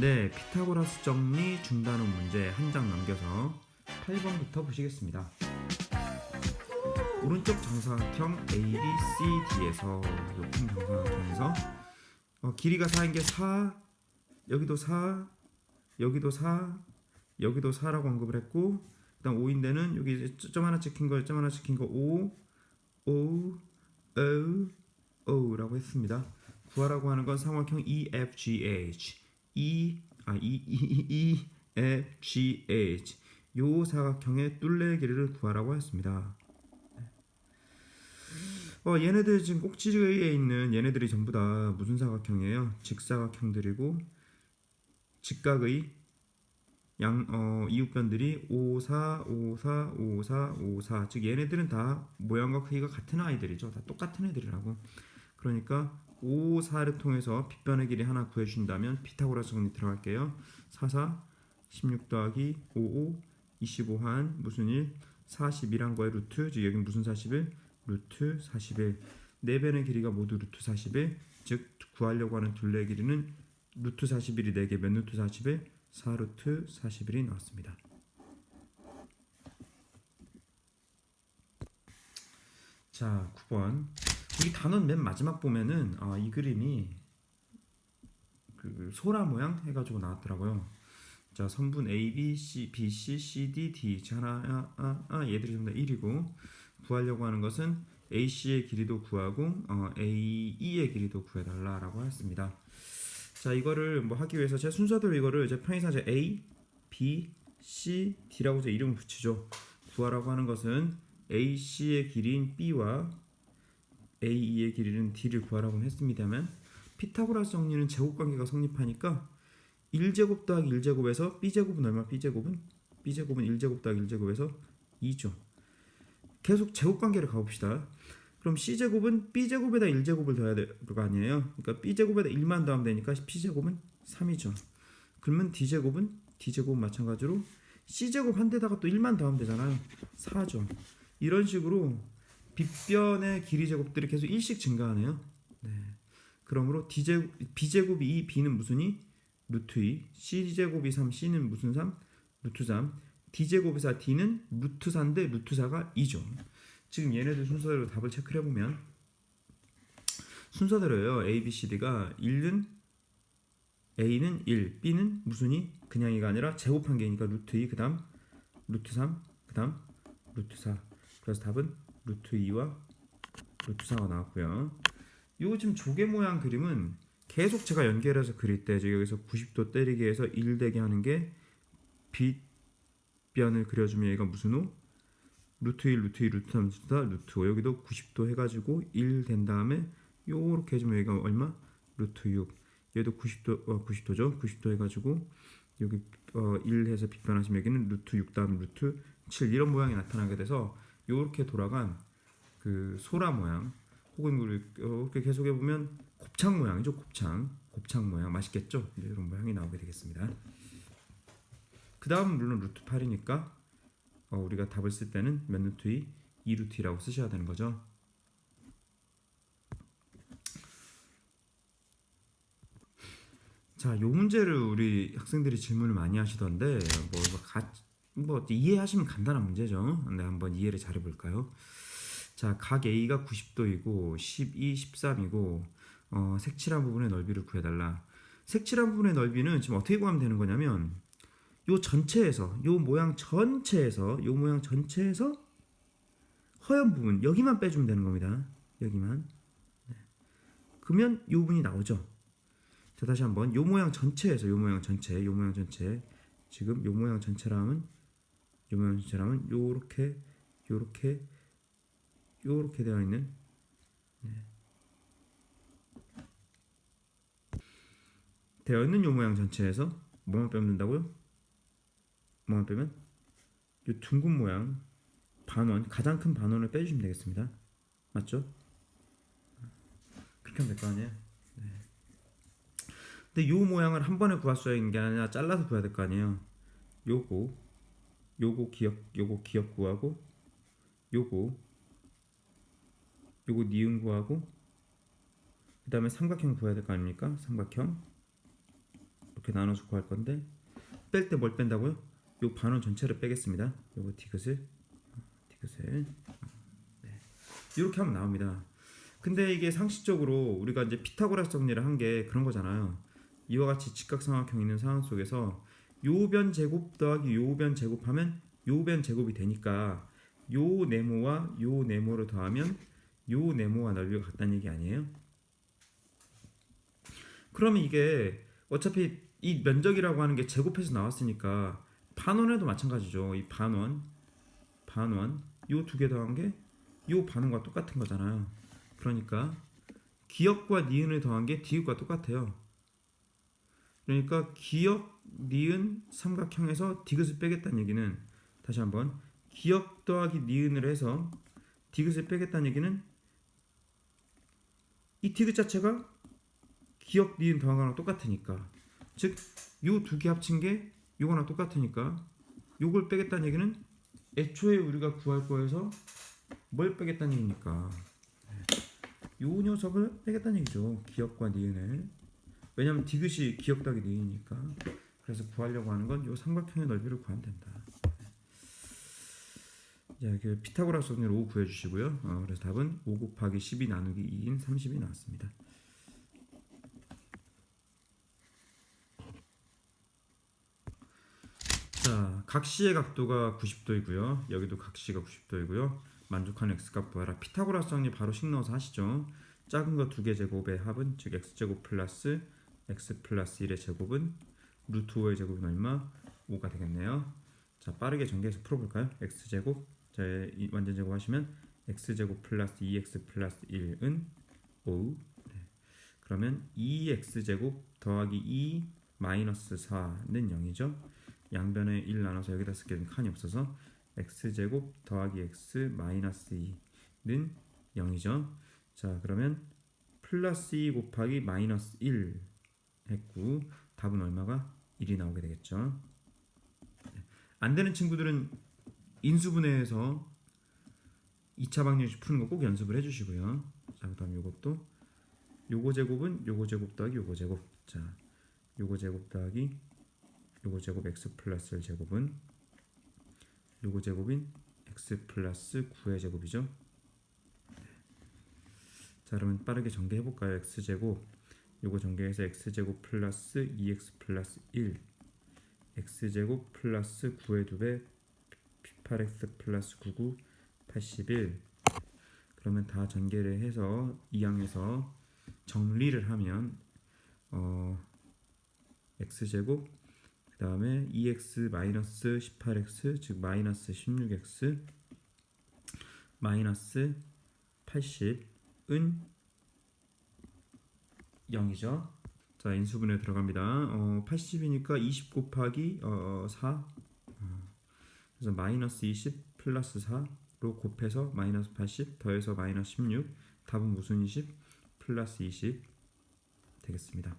네, 피타고라스 정리 중단원 문제 한장 넘겨서 8번부터 보시겠습니다. 오른쪽 정사각형 ABCD에서 높은 정사각형에서 어, 길이가 4인 게 4, 여기도 4, 여기도 4, 여기도 4라고 언급을 했고 그다음 5인 데는 여기 점 하나 찍힌 거, 점 하나 찍힌 거 5, 5, O, O라고 했습니다. 구하라고 하는 건 삼각형 EFGH, E, 아, E, E, E, F, G, H 요 사각형의 뚫레 길이를 구하라고 했습니다. 어, 얘네들 지금 꼭지에 있는 얘네들이 전부 다 무슨 사각형이에요? 직사각형들이고 직각의 양 어, 이웃변들이 5, 4, 5, 4, 5, 4, 5, 4. 즉 얘네들은 다 모양과 크기가 같은 아이들이죠. 다 똑같은 애들이라고. 그러니까 5, 4를 통해서 빗변의 길이 하나 구해준다면 피타고라스 정리 들어갈게요. 4, 4, 16 더하기 5, 5, 25 한 무슨 1, 41한 거의 루트. 즉 여기 무슨 41? 루트 41. 네 변의 길이가 모두 루트 41. 즉 구하려고 하는 둘레의 길이는 루트 41이 4개 몇 루트 41? 4루트 41이 나왔습니다. 자, 9번. 여기 단원 맨 마지막 보면은 아, 이 그림이 그 소라 모양 해가지고 나왔더라고요. 자, 선분 A, B, C, B, C, C, D, D. 자, 하나, 아, 아, 아, 얘들이 전부 다 1이고 구하려고 하는 것은 AC의 길이도 구하고 어, AE의 길이도 구해달라라고 했습니다. 자 이거를 뭐 하기 위해서 제 순서대로 이거를 제 편의상 제 A, B, C, D라고 제 이름을 붙이죠. 구하라고 하는 것은 AC의 길이인 B와 AE의 길이는 D를 구하라고 했습니다만 피타고라스 정리는 제곱 관계가 성립하니까 1제곱 더하기 1제곱에서 B제곱은 얼마? B제곱은 B제곱은 1제곱 더하기 1제곱에서 2죠. 계속 제곱 관계를 가봅시다. 그럼 c제곱은 b제곱에다 1제곱을 더해야 될 거 아니에요. 그러니까 b제곱에다 1만 더하면 되니까 p제곱은 3이죠. 그러면 d제곱은 d제곱 마찬가지로 c제곱 한 대다가 또 1만 더하면 되잖아요. 4죠. 이런 식으로 빗변의 길이 제곱들이 계속 1씩 증가하네요. 네. 그러므로 d제곱 b제곱이 2, b는 무슨 2? 루트 2. c제곱이 3, c는 무슨 3? 루트 3. d제곱이 4, d는 루트 4인데 루트 4가 2죠. 지금 얘네들 순서대로 답을 체크해 보면 순서대로예요. A, B, C, D가 1은 A는 1, B는 무슨 2? 그냥 2가 아니라 제곱한 개니까 루트 2, 그 다음 루트 3, 그 다음 루트 4. 그래서 답은 루트 2와 루트 4가 나왔고요. 요 지금 조개 모양 그림은 계속 제가 연결해서 그릴 때 여기서 90도 때리게 해서 1 되게 하는 게 빗변을 그려주면 얘가 무슨 호? 루트 1, 루트 2, 루트 3, 루트 4, 루트 5 여기도 90도 해가지고 1 된 다음에 요렇게 해주면 여기가 얼마? 루트 6 얘도 90도 어, 90도죠 90도 해가지고 여기 어, 1 해서 빗변하시면 여기는 루트 6 다음 루트 7 이런 모양이 나타나게 돼서 요렇게 돌아간 그 소라 모양 혹은 이렇게 계속해 보면 곱창 모양이죠 곱창. 곱창 모양. 맛있겠죠? 이런 모양이 나오게 되겠습니다. 그 다음 물론 루트 8이니까 어, 우리가 답을 쓸 때는 몇 루트 2, 2 루트 2라고 쓰셔야 되는 거죠. 자, 요 문제를 우리 학생들이 질문을 많이 하시던데 뭐, 가, 뭐 이해하시면 간단한 문제죠. 근데 한번 이해를 잘 해 볼까요? 자, 각 A가 90도이고 12, 13이고 어, 색칠한 부분의 넓이를 구해달라. 색칠한 부분의 넓이는 지금 어떻게 구하면 되는 거냐면 요 전체에서 요 모양 전체에서 요 모양 전체에서 허연 부분 여기만 빼주면 되는 겁니다. 여기만. 네. 그러면 요 부분이 나오죠. 자 다시 한번 요 모양 전체에서 요 모양 전체 요 모양 전체 지금 요 모양 전체라면 요 전체라면 요렇게 요렇게 요렇게 되어 있는 네. 되어 있는 요 모양 전체에서 뭐만 빼면 된다고요? 뭐만 빼면 이 둥근 모양 반원 가장 큰 반원을 빼주시면 되겠습니다. 맞죠? 그렇게 하면 될 거 아니에요. 네. 근데 이 모양을 한 번에 구할 수 있는 게 아니라 잘라서 구해야 될 거 아니에요. 요거 요거 기억 요거 기억 구하고 요거 요거 니은 구하고 그 다음에 삼각형 구해야 될 거 아닙니까? 삼각형 이렇게 나눠서 구할 건데 뺄 때 뭘 뺀다고요? 요 반원 전체를 빼겠습니다. 요거 디귿을 디귿을 네. 이렇게 하면 나옵니다. 근데 이게 상식적으로 우리가 이제 피타고라스 정리를 한 게 그런 거잖아요. 이와 같이 직각삼각형 있는 상황 속에서 요변 제곱 더하기 요변 제곱하면 요변 제곱이 되니까 요 네모와 요 네모를 더하면 요 네모와 넓이가 같다는 얘기 아니에요? 그러면 이게 어차피 이 면적이라고 하는 게 제곱해서 나왔으니까 반원에도 마찬가지죠. 이 반원, 반원, 요 두 개 더한 게 요 반원과 똑같은 거잖아요. 그러니까 기역과 니은을 더한 게 디귿과 똑같아요. 그러니까 기역, 니은 삼각형에서 디귿을 빼겠다는 얘기는 다시 한번 기역 더하기 니은을 해서 디귿을 빼겠다는 얘기는 이 디귿 자체가 기역, 니은 더한 거랑 똑같으니까. 즉 요 두 개 합친 게 요거랑 똑같으니까 요걸 빼겠다는 얘기는 애초에 우리가 구할 거에서 뭘 빼겠다는 얘기니까. 요 녀석을 빼겠다는 얘기죠. 기역과 니은을. 왜냐면 디귿이 기역 더하기 니은이니까 그래서 구하려고 하는 건요 삼각형의 넓이를 구하면 된다 자, 그 피타고라스 정리를 5 구해 주시고요 어, 그래서 답은 5 곱하기 12 나누기 2인 30이 나왔습니다 자, 각시의 각도가 90도이고요. 여기도 각시가 90도이고요. 만족하는 x값 구하라. 피타고라스 정리 바로 식 넣어서 하시죠. 작은 거 두 개 제곱의 합은 즉 x제곱 플러스 x 플러스 1의 제곱은 루트 5의 제곱은 얼마? 5가 되겠네요. 자, 빠르게 전개해서 풀어볼까요? x제곱 자, 이 완전 제곱 하시면 x제곱 플러스 2x 플러스 1은 5 네. 그러면 2x제곱 더하기 2 마이너스 4는 0이죠. 양변에 1 나눠서 여기다 쓸게 좀 칸이 없어서 x제곱 더하기 x 마이너스 2는 0이죠. 자 그러면 플러스 2 곱하기 마이너스 1 했고 답은 얼마가 1이 나오게 되겠죠. 네. 안 되는 친구들은 인수분해해서 2차 방정식 푸는 거 꼭 연습을 해주시고요. 자 그 다음 요것도 요거 제곱은 요거 제곱 더하기 요거 제곱 자 요거 제곱 더하기 요거 제곱 x 플러스 1 제곱은 요거 제곱인 x 플러스 9의 제곱이죠. 자 그러면 빠르게 전개해 볼까요? x 제곱 요거 전개해서 x 제곱 플러스 2x 플러스 1 x 제곱 플러스 9의 2배 8x 플러스 99 81 그러면 다 전개를 해서 이항에서 정리를 하면 어 x 제곱 그 다음에 2x 마이너스 18x 즉 마이너스 16x 마이너스 80은 0이죠. 자 인수분해 들어갑니다. 어, 80이니까 20 곱하기 어, 4 어, 그래서 마이너스 20 플러스 4로 곱해서 마이너스 80 더해서 마이너스 16 답은 무슨 20 플러스 20 되겠습니다.